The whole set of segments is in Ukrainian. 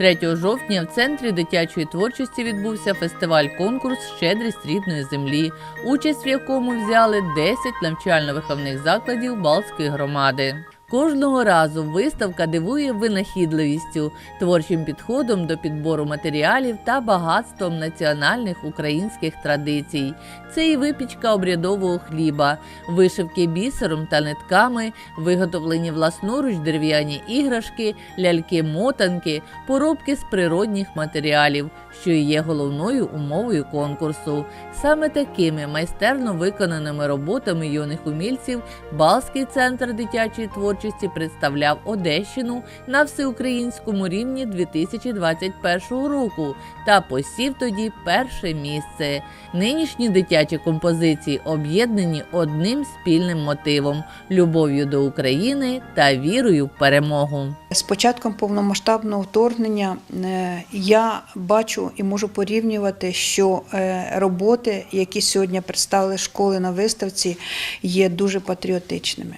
3 жовтня в центрі дитячої творчості відбувся фестиваль-конкурс Щедрість рідної землі, участь в якому взяли 10 навчально-виховних закладів Балтської громади. Кожного разу виставка дивує винахідливістю, творчим підходом до підбору матеріалів та багатством національних українських традицій. Це і випічка обрядового хліба, вишивки бісером та нитками, виготовлені власноруч дерев'яні іграшки, ляльки-мотанки, поробки з природних матеріалів, що і є головною умовою конкурсу. Саме такими майстерно виконаними роботами юних умільців Балський центр дитячої творчості представляв Одещину на всеукраїнському рівні 2021 року та посів тоді перше місце. Нинішні дитячі композиції об'єднані одним спільним мотивом любов'ю до України та вірою в перемогу. З початком повномасштабного вторгнення е, я бачу і можу порівнювати, що е, роботи, які сьогодні представили школи на виставці, є дуже патріотичними.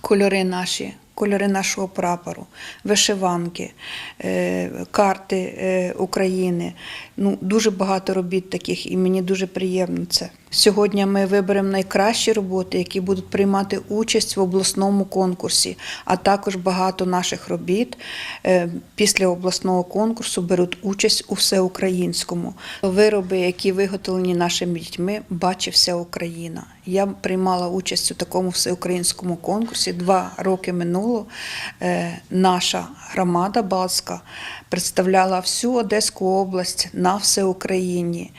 Кольори наші, кольори нашого прапору, вишиванки, е, карти е, України. Ну, дуже багато робіт таких, і мені дуже приємно це. Сьогодні ми виберемо найкращі роботи, які будуть приймати участь в обласному конкурсі, а також багато наших робіт е, після обласного конкурсу беруть участь у всеукраїнському. Вироби, які виготовлені нашими дітьми, бачить вся Україна. Я приймала участь у такому всеукраїнському конкурсі. Два роки минуло. Е, Наша громада Балтська представляла всю Одеську область на всеукраїні.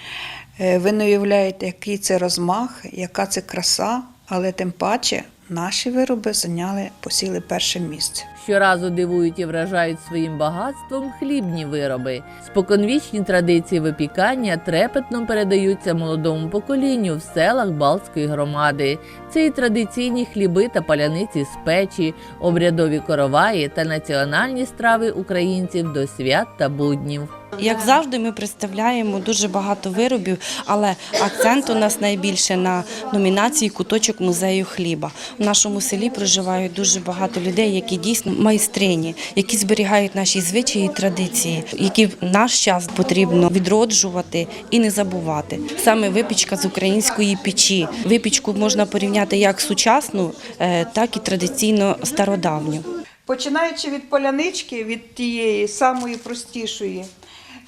Е, Ви не уявляєте, який це розмах, яка це краса, але тим паче наші вироби зайняли, посіли перше місце. Щоразу дивують і вражають своїм багатством хлібні вироби. Споконвічні традиції випікання трепетно передаються молодому поколінню в селах Балтської громади. Це і традиційні хліби та паляниці з печі, обрядові короваї та національні страви українців до свят та буднів. Як завжди, ми представляємо дуже багато виробів, але акцент у нас найбільше на номінації куточок музею хліба. У нашому селі проживають дуже багато людей, які дійсно майстрині, які зберігають наші звичаї і традиції, які в наш час потрібно відроджувати і не забувати. Саме випічка з української печі. Випічку можна порівняти як сучасну, е, так і традиційно стародавню. Починаючи від полянички, від тієї самої простішої,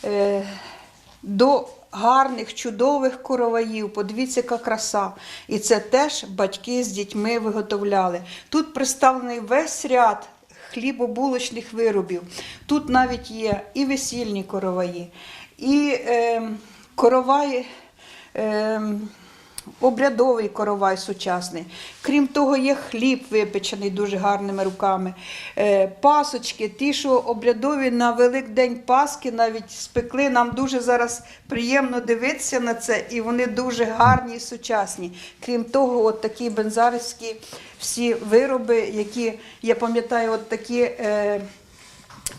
е, до гарних, чудових короваїв, подивіться, яка краса. І це теж батьки з дітьми виготовляли. Тут представлений весь ряд хлібобулочних виробів. Тут навіть є і весільні короваї, і е, короваї. Е, Обрядовий коровай сучасний. Крім того, є хліб випечений дуже гарними руками. Е, Пасочки, ті, що обрядові на Великдень Пасхи навіть спекли. Нам дуже зараз приємно дивитися на це, і вони дуже гарні і сучасні. Крім того, от такі бензарівські всі вироби, які я пам'ятаю, от такі.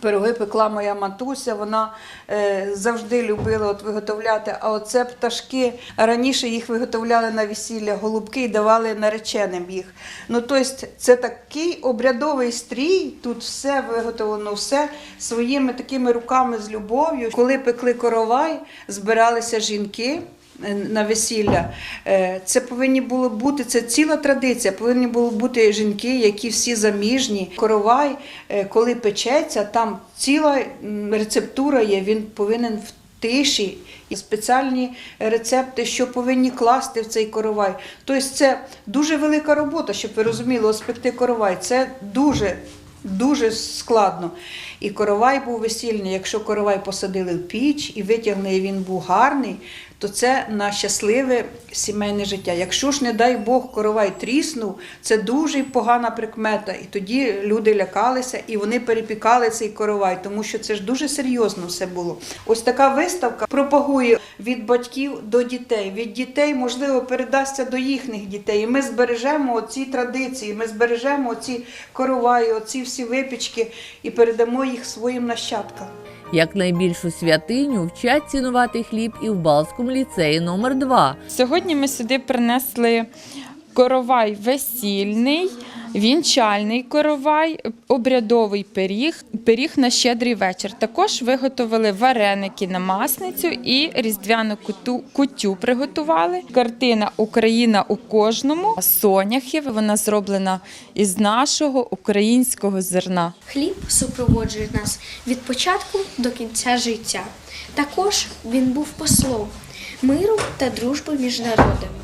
Пироги пекла моя матуся, вона е, завжди любила от виготовляти. А оце пташки раніше їх виготовляли на весілля, голубки і давали нареченим їх. Ну тобто це такий обрядовий стрій, тут все виготовлено, все своїми такими руками з любов'ю. Коли пекли коровай, збиралися жінки. Е, На весілля Е, це повинні було бути це ціла традиція. Повинні були бути жінки, які всі заміжні. Коровай, е, коли печеться, там ціла рецептура є. Він повинен в тиші і спеціальні рецепти, що повинні класти в цей коровай. Тобто це дуже велика робота, щоб ви розуміли, ось спекти коровай. Це дуже. Дуже складно. І коровай був весільний. Якщо коровай посадили в піч і витягли, і він був гарний, то це на щасливе сімейне життя. Якщо ж, не дай Бог, коровай тріснув, це дуже погана прикмета. І тоді люди лякалися і вони перепікали цей коровай, тому що це ж дуже серйозно все було. Ось така виставка пропагує від батьків до дітей. Від дітей, можливо, передасться до їхніх дітей. І ми збережемо ці традиції, ми збережемо ці короваї, оці всі випічки і передамо їх своїм нащадкам. Як найбільшу святиню вчать цінувати хліб і в Балському ліцеї номер 2 Сьогодні ми сюди принесли коровай весільний, вінчальний коровай, обрядовий пиріг, пиріг на щедрий вечір. Також виготовили вареники на масницю і різдвяну куту, кутю приготували. Картина Україна у кожному соняхів. Вона зроблена із нашого українського зерна. Хліб супроводжує нас від початку до кінця життя. Також він був послом миру та дружби між народами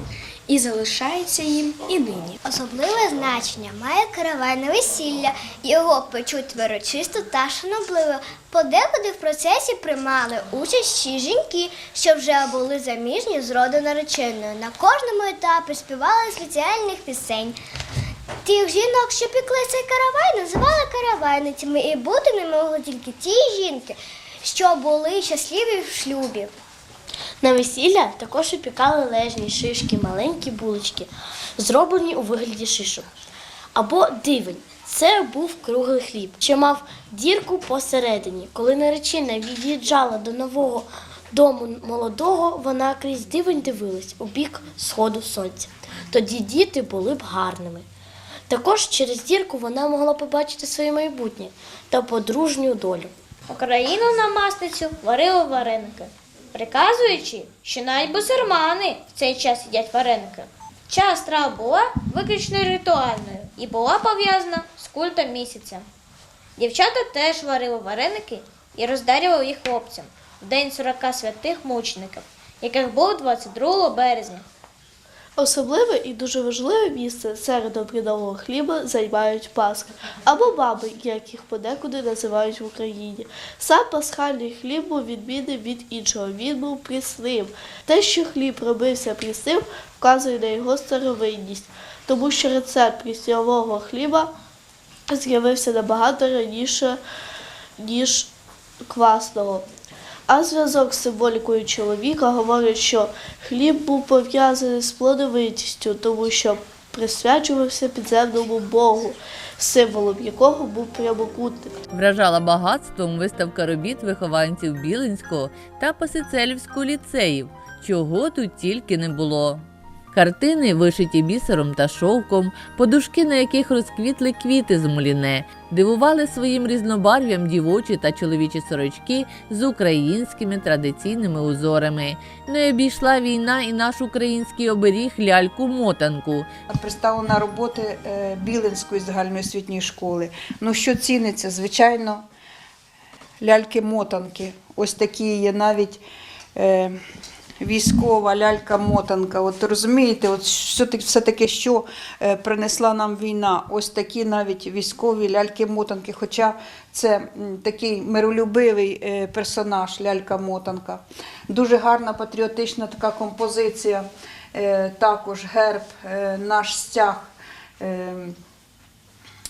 і залишається їм і нині. Особливе значення має каравайне весілля. Його печуть вирочисто та шанобливо. Подекуди в процесі приймали участь ще жінки, що вже були заміжні з роду нареченою. На кожному етапі співали спеціальних пісень. Тих жінок, що пекли цей каравай, називали каравайницями, і бути не могли тільки ті жінки, що були щасливі в шлюбі. На весілля також опікали лежні шишки, маленькі булочки, зроблені у вигляді шишок. Або дивень. Це був круглий хліб, що мав дірку посередині. Коли наречена від'їжджала до нового дому молодого, вона крізь дивень дивилась у бік сходу сонця. Тоді діти були б гарними. Також через дірку вона могла побачити своє майбутнє та подружню долю. Україну на масницю варили вареники, приказуючи, що навіть бусурмани в цей час їдять вареники. Ця страва була виключно ритуальною і була пов'язана з культом місяця. Дівчата теж варили вареники і роздарювали їх хлопцям в день 40 святих мучеників, яких було 22 березня. Особливе і дуже важливе місце серед обрядового хліба займають паски або баби, як їх подекуди називають в Україні. Сам пасхальний хліб був відмінний від іншого. Він був прісним. Те, що хліб робився прісним, вказує на його старовинність, тому що рецепт пріснявого хліба з'явився набагато раніше, ніж квасного. А зв'язок з символікою чоловіка говорить, що хліб був пов'язаний з плодовитістю, тому що присвячувався підземному Богу, символом якого був прямокутник. Вражала багатством виставка робіт вихованців Білинського та Пасицелівського ліцеїв, чого тут тільки не було. Картини, вишиті бісером та шовком, подушки, на яких розквітли квіти з муліне, дивували своїм різнобарв'ям дівочі та чоловічі сорочки з українськими традиційними узорами. Не обійшла війна і наш український оберіг ляльку-мотанку, Представлена роботи е, Білинської загальноосвітньої школи. Ну, що ціниться? Звичайно, ляльки-мотанки. Ось такі є навіть е, військова лялька-мотанка. От розумієте, от що таки- все-таки що е, принесла нам війна? Ось такі навіть військові ляльки-мотанки. Хоча це такий миролюбивий е, персонаж, лялька-мотанка. Дуже гарна патріотична така композиція. Е, також герб, наш стяг.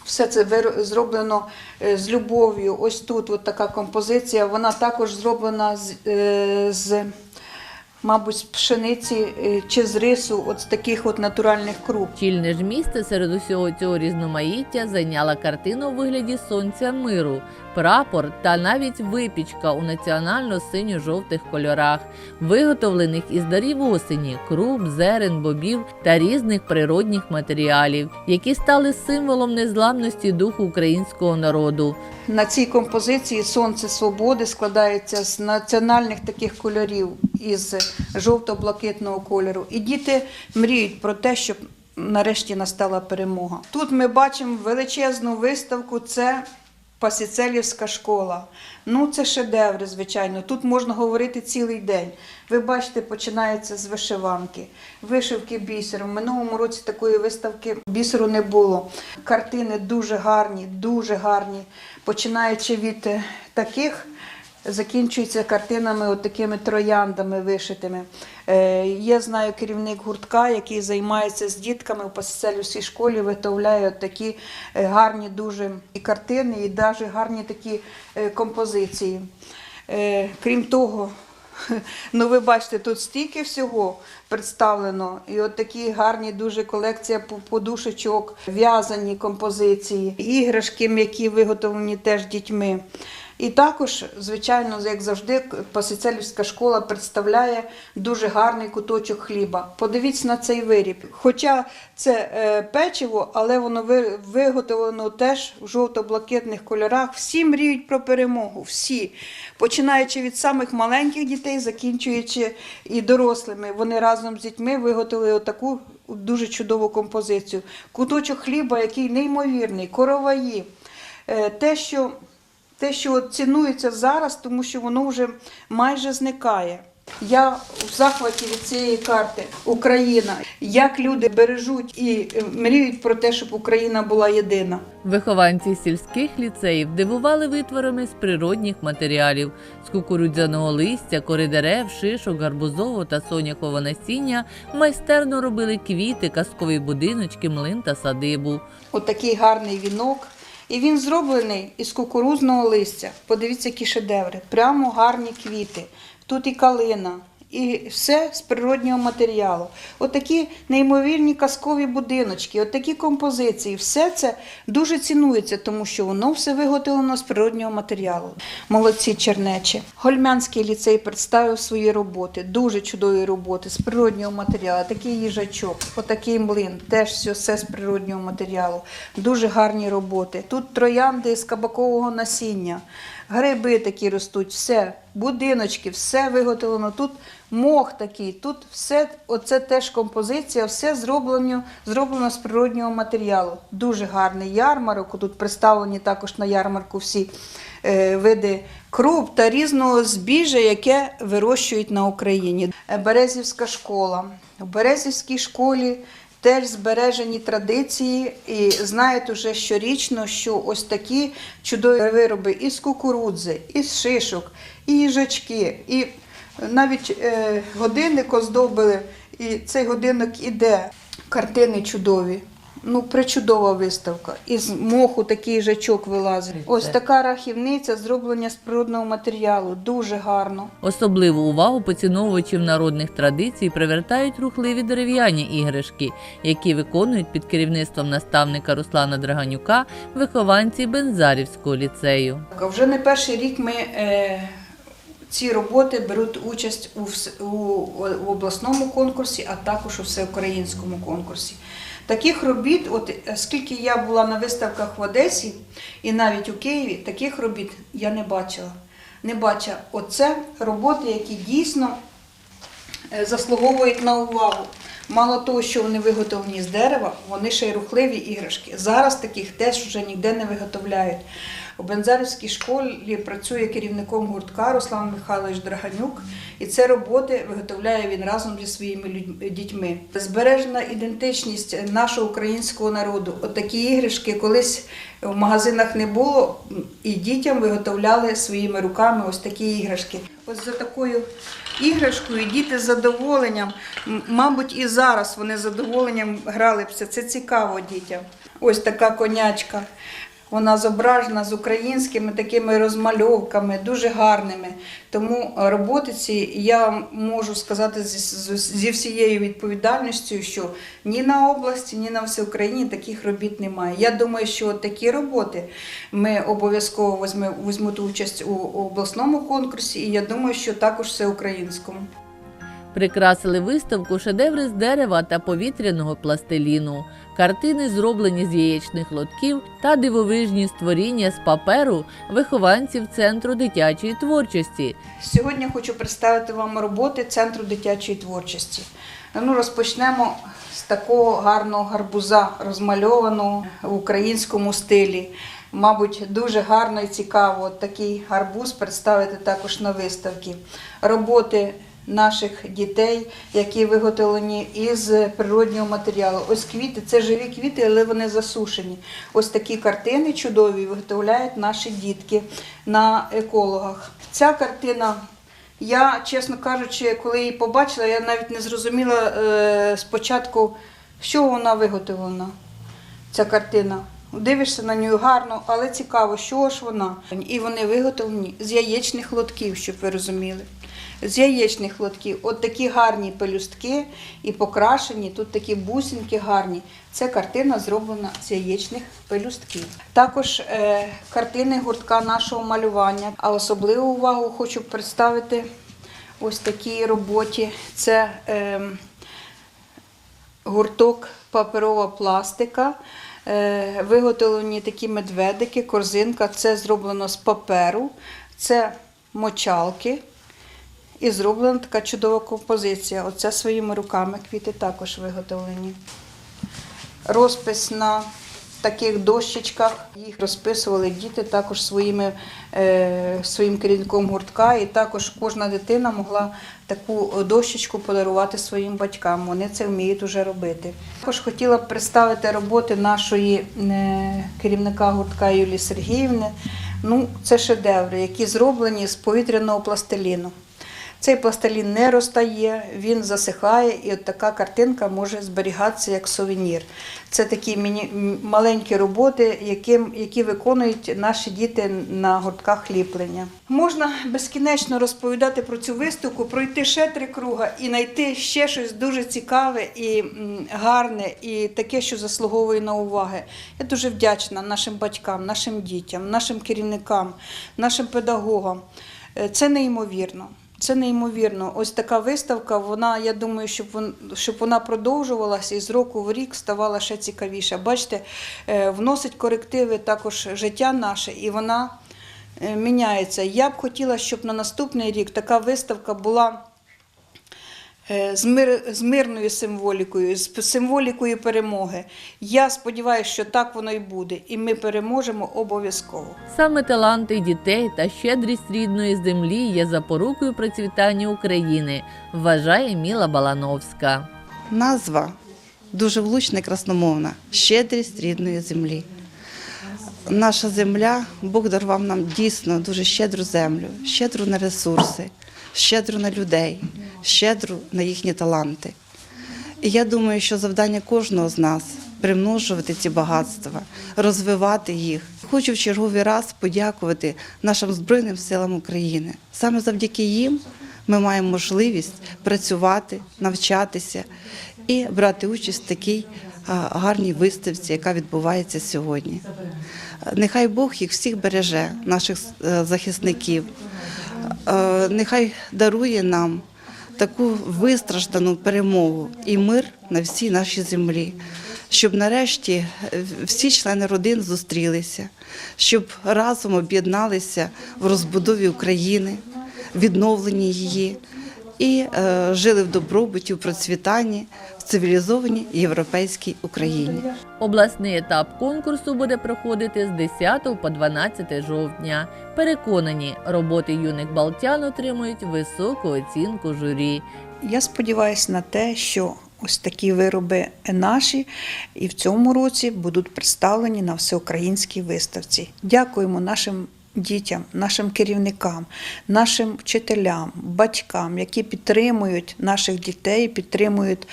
Все це зроблено з любов'ю. Ось тут от така композиція. Вона також зроблена з, з мабуть, з пшениці е, чи з рису, от з таких от натуральних круп. Чільне ж місце серед усього цього різноманіття зайняла картина у вигляді сонця миру, прапор та навіть випічка у національно-синьо-жовтих кольорах, виготовлених із дарів осені, круп, зерен, бобів та різних природних матеріалів, які стали символом незламності духу українського народу. На цій композиції Сонце свободи складається з національних таких кольорів із жовто-блакитного кольору. І діти мріють про те, щоб нарешті настала перемога. Тут ми бачимо величезну виставку. Це Пасіцелівська школа. Ну, це шедеври, звичайно. Тут можна говорити цілий день. Ви бачите, починається з вишиванки, вишивки бісером. В минулому році такої виставки бісеру не було. Картини дуже гарні, дуже гарні. Починаючи від е, таких, закінчується картинами, от такими трояндами вишитими. Е, Є, знаю, керівник гуртка, який займається з дітками в Пасіцелівській школі, виготовляє от такі е, гарні дуже і картини, і навіть гарні такі е, композиції. Крім того, ну ви бачите, тут стільки всього представлено. І от такі гарні дуже колекція подушечок, в'язані композиції, іграшки, які виготовлені теж дітьми. І також, звичайно, як завжди, Пасицелівська школа представляє дуже гарний куточок хліба. Подивіться на цей виріб. Хоча це е, печиво, але воно виготовлено теж в жовто-блакитних кольорах. Всі мріють про перемогу. Всі. Починаючи від самих маленьких дітей, закінчуючи і дорослими. Вони разом з дітьми виготовили отаку дуже чудову композицію. Куточок хліба, який неймовірний, короваї. Е, Те, що те, що от цінується зараз, тому що воно вже майже зникає. Я в захваті від цієї карти Україна. Як люди бережуть і е, мріють про те, щоб Україна була єдина. Вихованці сільських ліцеїв дивували витворами з природних матеріалів з кукурудзяного листя, кори дерев, шишок, гарбузового та соняхового насіння майстерно робили квіти, казкові будиночки, млин та садибу. Отакий гарний вінок. І він зроблений із кукурузного листя. Подивіться, які шедеври. Прямо гарні квіти. Тут і калина, і все з природнього матеріалу. Отакі неймовірні казкові будиночки, отакі композиції. Все це дуже цінується, тому що воно все виготовлено з природнього матеріалу. Молодці чернечі. Гольмянський ліцей представив свої роботи, дуже чудові роботи з природнього матеріалу. Такий їжачок, отакий млин, теж все, все з природнього матеріалу. Дуже гарні роботи. Тут троянди з кабакового насіння. Гриби такі ростуть, все, будиночки, все виготовлено. Тут мох такий, тут все, оце теж композиція, все зроблено, зроблено з природнього матеріалу. Дуже гарний ярмарок. Тут представлені також на ярмарку всі е, види круп та різного збіжжя, яке вирощують на Україні. Березівська школа. У Березівській школі теж збережені традиції, і знають уже щорічно, що ось такі чудові вироби із кукурудзи, із шишок, і їжачки, і навіть е, годинник оздобили, і цей годинник іде. Картини чудові. Ну, причудова виставка. Із моху такий їжачок вилазить. Ось така рахівниця, зроблення з природного матеріалу. Дуже гарно. Особливу увагу поціновувачів народних традицій привертають рухливі дерев'яні іграшки, які виконують під керівництвом наставника Руслана Драганюка вихованці Бензарівського ліцею. Вже не перший рік ми е, ці роботи беруть участь у, вс- у, у обласному конкурсі, а також у всеукраїнському конкурсі. Таких робіт, от е, скільки я була на виставках в Одесі і навіть у Києві, таких робіт я не бачила. Не бачила. Оце роботи, які дійсно заслуговують на увагу. Мало того, що вони виготовлені з дерева, вони ще й рухливі іграшки. Зараз таких теж вже ніде не виготовляють. У Бензарівській школі працює керівником гуртка Руслан Михайлович Драганюк, і це роботи виготовляє він разом зі своїми дітьми. Збережена ідентичність нашого українського народу. Отакі іграшки колись в магазинах не було, і дітям виготовляли своїми руками ось такі іграшки. Ось за такою іграшкою діти з задоволенням, мабуть, і зараз вони з задоволенням грали б це. Це цікаво дітям. Ось така конячка. Вона зображена з українськими такими розмальовками, дуже гарними. Тому роботи ці я можу сказати зі, всією відповідальністю, що ні на області, ні на всеукраїні таких робіт немає. Я думаю, що такі роботи ми обов'язково візьмуть участь у, у обласному конкурсі, і я думаю, що також всеукраїнському. Прикрасили виставку шедеври з дерева та повітряного пластиліну, картини, зроблені з яєчних лотків та дивовижні створіння з паперу вихованців центру дитячої творчості. Сьогодні хочу представити вам роботи Центру дитячої творчості. Ну, розпочнемо з такого гарного гарбуза, розмальованого в українському стилі. Мабуть, дуже гарно і цікаво такий гарбуз представити також на виставці. Роботи наших дітей, які виготовлені із природнього матеріалу. Ось квіти, це живі квіти, але вони засушені. Ось такі картини чудові виготовляють наші дітки на екологах. Ця картина я, чесно кажучи, коли її побачила, я навіть не зрозуміла е, спочатку, чого вона виготовлена, ця картина. Дивишся на нього гарно, але цікаво, що ж вона. І вони виготовлені з яєчних лотків, щоб ви розуміли. З яєчних лотків. От такі гарні пелюстки і покрашені, тут такі бусинки гарні. Це картина зроблена з яєчних пелюстків. Також е, картини гуртка нашого малювання. А особливу увагу хочу представити ось такій роботі. Це е, гурток паперова пластика. Е, Виготовлені такі медведики, корзинка. Це зроблено з паперу, це мочалки. І зроблена така чудова композиція. Оце своїми руками квіти також виготовлені. Розпис на таких дощечках. Їх розписували діти також своїми, е, своїм керівником гуртка. І також кожна дитина могла таку дощечку подарувати своїм батькам. Вони це вміють уже робити. Також хотіла б представити роботи нашої е, керівника гуртка Юлії Сергіївни. Ну, це шедеври, які зроблені з повітряного пластиліну. Цей пластилін не розтає, він засихає, і от така картинка може зберігатися як сувенір. Це такі маленькі роботи, яким, які виконують наші діти на гуртках ліплення. Можна безкінечно розповідати про цю виставку, пройти ще три круга і знайти ще щось дуже цікаве і гарне, і таке, що заслуговує на уваги. Я дуже вдячна нашим батькам, нашим дітям, нашим керівникам, нашим педагогам. Е, Це неймовірно. Це неймовірно. Ось така виставка. Вона, я думаю, щоб вон, щоб вона продовжувалася і з року в рік ставала ще цікавіша. Бачите, е, вносить корективи також життя наше, і вона е, міняється. Я б хотіла, щоб на наступний рік така виставка була. Е, З, мир, з мирною символікою, з символікою перемоги. Я сподіваюся, що так воно і буде, і ми переможемо обов'язково. Саме таланти дітей та щедрість рідної землі є запорукою процвітання України, вважає Міла Балановська. Назва дуже влучна і красномовна щедрість рідної землі. Наша земля, Бог дарував нам дійсно дуже щедру землю, щедру на ресурси, щедру на людей, щедру на їхні таланти. І я думаю, що завдання кожного з нас примножувати ці багатства, розвивати їх. Хочу в черговий раз подякувати нашим Збройним силам України. Саме завдяки їм ми маємо можливість працювати, навчатися і брати участь в такій гарній виставці, яка відбувається сьогодні. Нехай Бог їх всіх береже, наших е, захисників. Е, Нехай дарує нам таку вистраждану перемогу і мир на всій нашій землі, щоб нарешті е, всі члени родин зустрілися, щоб разом об'єдналися в розбудові України, відновленні її і е, жили в добробуті, в процвітанні, в цивілізованій європейській Україні. Обласний етап конкурсу буде проходити з 10 по 12 жовтня. Переконані, роботи юних балтян отримують високу оцінку журі. Я сподіваюся на те, що ось такі вироби наші і в цьому році будуть представлені на всеукраїнській виставці. Дякуємо нашим дітям, нашим керівникам, нашим вчителям, батькам, які підтримують наших дітей, підтримують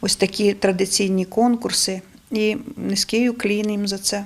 ось такі традиційні конкурси. І низький уклін їм за це.